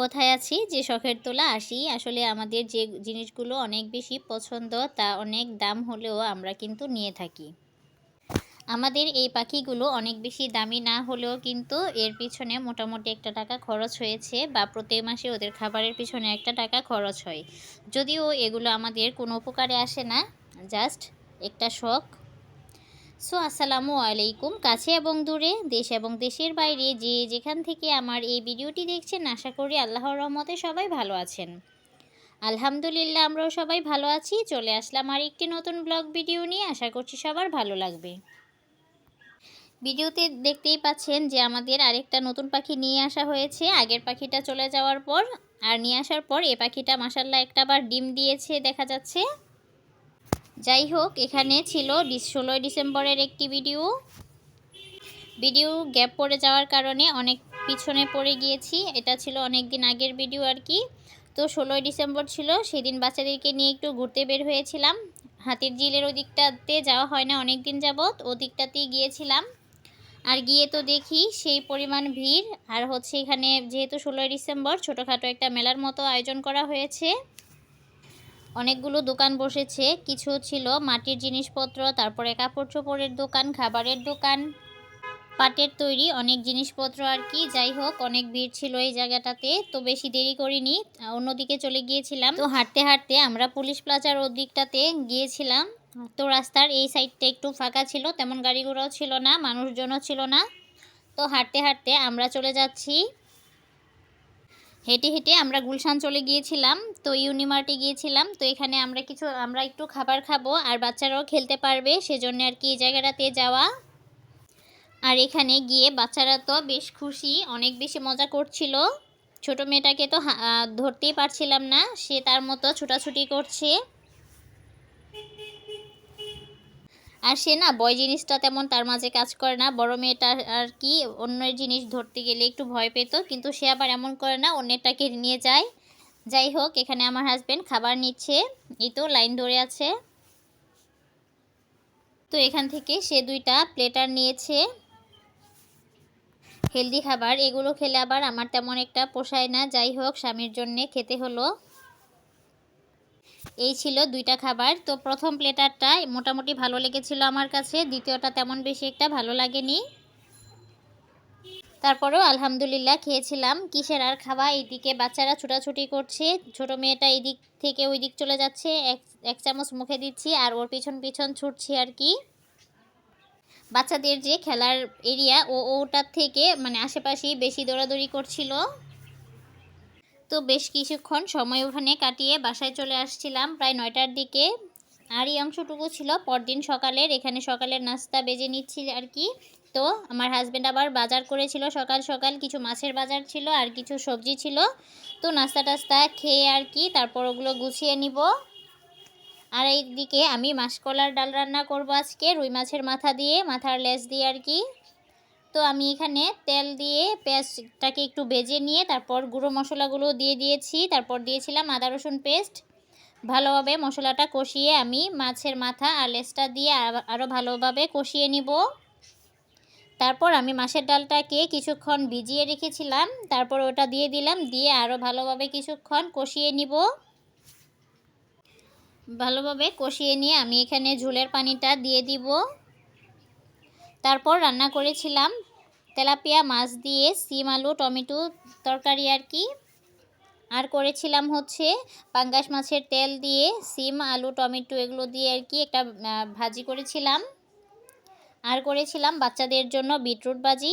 কোথায় আছি? যে শখের তোলা আসি। আসলে আমাদের যে জিনিসগুলো অনেক বেশি পছন্দ, তা অনেক দাম হলেও আমরা কিন্তু নিয়ে থাকি। আমাদের এই পাখিগুলো অনেক বেশি দামি না হলেও কিন্তু এর পিছনে মোটামুটি একটা টাকা খরচ হয়েছে বা প্রতি মাসে ওদের খাবারের পিছনে একটা টাকা খরচ হয়। যদিও এগুলো আমাদের কোনো উপকারে আসে না, জাস্ট একটা শখ। সো আসসালামু আলাইকুম। কাছে এবং দূরে, দেশ এবং দেশের বাইরে যে যেখান থেকে আমার এই ভিডিওটি দেখছেন, আশা করি আল্লাহর রহমতে সবাই ভালো আছেন। আলহামদুলিল্লাহ, আমরাও সবাই ভালো আছি। চলে আসলাম আর একটি নতুন ব্লগ ভিডিও নিয়ে। আশা করছি সবার ভালো লাগবে। ভিডিওতে দেখতেই পাচ্ছেন যে আমাদের আরেকটা নতুন পাখি নিয়ে আসা হয়েছে। আগের পাখিটা চলে যাওয়ার পর আর নিয়ে আসার পর এ পাখিটা মাসাল্লাহ একটা বার ডিম দিয়েছে, দেখা যাচ্ছে। যাই হোক এখানে ছিল ষোলোই ডিসেম্বরের একটি ভিডিও। ভিডিও গ্যাপ পড়ে যাওয়ার কারণে অনেক পিছনে পড়ে গিয়েছি। এটা ছিল অনেক দিন আগের ভিডিও আর কি। তো ষোলোই ডিসেম্বর ছিল, সেদিন বাচ্চাদেরকে নিয়ে একটু ঘুরতে বের হয়েছিলাম। হাতির জিলের ওদিকটাতে যাওয়া হয় না অনেক দিন যাবৎ। ওদিকটাতেই গিয়েছিলাম। আর গিয়ে তো দেখি সেই পরিমাণ ভিড়। আর হচ্ছে এখানে যেহেতু ষোলোই ডিসেম্বর, ছোটোখাটো একটা মেলার মতো আয়োজন করা হয়েছে। অনেকগুলো দোকান বসেছে, কিছু ছিল মাটির জিনিসপত্র, তারপরে কাপড় চোপড়ের দোকান, খাবারের দোকান, পাটের তৈরি, অনেক জিনিসপত্র আর কি। যাই হোক, অনেক ভিড় ছিল এই জায়গাটাতে, তো বেশি দেরি করিনি, অন্যদিকে চলে গিয়েছিলাম। তো হাঁটতে হাঁটতে আমরা পুলিশ প্লাজার ওদিকটাতে গিয়েছিলাম, তো রাস্তার এই সাইডটা একটু ফাঁকা ছিল, তেমন গাড়ি ঘোড়াও ছিল না, মানুষজনও ছিল না। তো হাঁটতে হাঁটতে আমরা চলে যাচ্ছি হেঁটে হেঁটে আমরা গুলশান চলে গিয়েছিলাম, তো ইউনিমার্টে গিয়েছিলাম, তো এখানে আমরা কিছু, আমরা একটু খাবার খাব আর বাচ্চারাও খেলতে পারবে, সেজন্য আর কি এই জায়গাটাতে যাওয়া। আর এখানে গিয়ে বাচ্চারা তো বেশ খুশি, অনেক বেশি মজা করছিল। ছোট মেয়েটাকে তো ধরতেই পারছিলাম না, সে তার মতো ছুটাছুটি করছে। আর সে না বয় জিনিসটা তেমন তার মাঝে কাজ করে না। বড় মেয়েটা আর কি অন্যের জিনিস ধরতে গেলে একটু ভয় পেত, কিন্তু সে আবার এমন করে না অন্যেরটাকে নিয়ে যায়। যাই হোক, এখানে আমার হাজব্যান্ড খাবার নিচ্ছে, এই তো লাইন ধরে আছে। তো এখান থেকে সে দুইটা প্লেটার নিয়েছে। হেলদি খাবার, এগুলো খেলে আবার আমার তেমন একটা পোষায় না। যাই হোক, স্বামীর জন্যে খেতে হলো। এই ছিল দুইটা খাবার। তো প্রথম প্লেটারটা মোটামুটি ভালো লেগেছিল আমার কাছে, দ্বিতীয়টা তেমন বেশি একটা ভালো লাগেনি। তারপরেও আলহামদুলিল্লাহ খেয়েছিলাম। কিসের আর খাওয়া? এইদিকে বাচ্চারা ছুটাছুটি করছে, ছোট মেয়েটা এই দিক থেকে ওই দিক চলে যাচ্ছে, এক এক চামচ মুখে দিচ্ছি আর ওর পিছন পিছন ছুটছি আর কি। বাচ্চাদের যে খেলার এরিয়া, ও, ওটার থেকে মানে আশেপাশেই বেশি দৌড়াদৌড়ি করছিল। তো বেশ কিছুক্ষণ সময় ওখানে কাটিয়ে বাসায় চলে আসছিলাম। প্রায় নয়টার দিকে। আর এই অংশটুকু ছিল পরদিন সকালের। এখানে সকালের নাস্তা বেজে নিচ্ছি আর কি। তো আমার হাজব্যান্ড আবার বাজার করেছিল সকাল সকাল। কিছু মাছের বাজার ছিল আর কিছু সবজি ছিল। তো নাস্তা টাস্তা খেয়ে আর কি, তারপর ওগুলো গুছিয়ে নিব। আর এইদিকে আমি মাসকলার ডাল রান্না করব আজকে। রুই মাছের মাথা দিয়ে, মাথার লেজ দিয়ে আর কি। তো আমি এখানে তেল দিয়ে পেঁয়াজটাকে একটু ভেজে নিয়ে তারপর গুঁড়ো মশলাগুলো দিয়ে দিয়েছি। তারপর দিয়েছিলাম আদা, রসুন পেস্ট। ভালোভাবে মশলাটা কষিয়ে আমি মাছের মাথা আর লেসটা দিয়ে আরও ভালোভাবে কষিয়ে নিব। তারপর আমি মাছের ডালটাকে কিছুক্ষণ ভিজিয়ে রেখেছিলাম। তারপর ওটা দিয়ে দিলাম, দিয়ে আরও ভালোভাবে কিছুক্ষণ কষিয়ে নিব। ভালোভাবে কষিয়ে নিয়ে আমি এখানে ঝোলের পানিটা দিয়ে দিব। তারপর রান্না করেছিলাম তেলাপিয়া, মাছ দিয়ে, সিম আলু, টমেটো তরকারি আর কি। আর করেছিলাম হচ্ছে পাঙ্গাস মাছের তেল দিয়ে, সিম, আলু, টমেটো এগুলো দিয়ে আর কি একটা ভাজি করেছিলাম। আর করেছিলাম বাচ্চাদের জন্য বিটরুট ভাজি।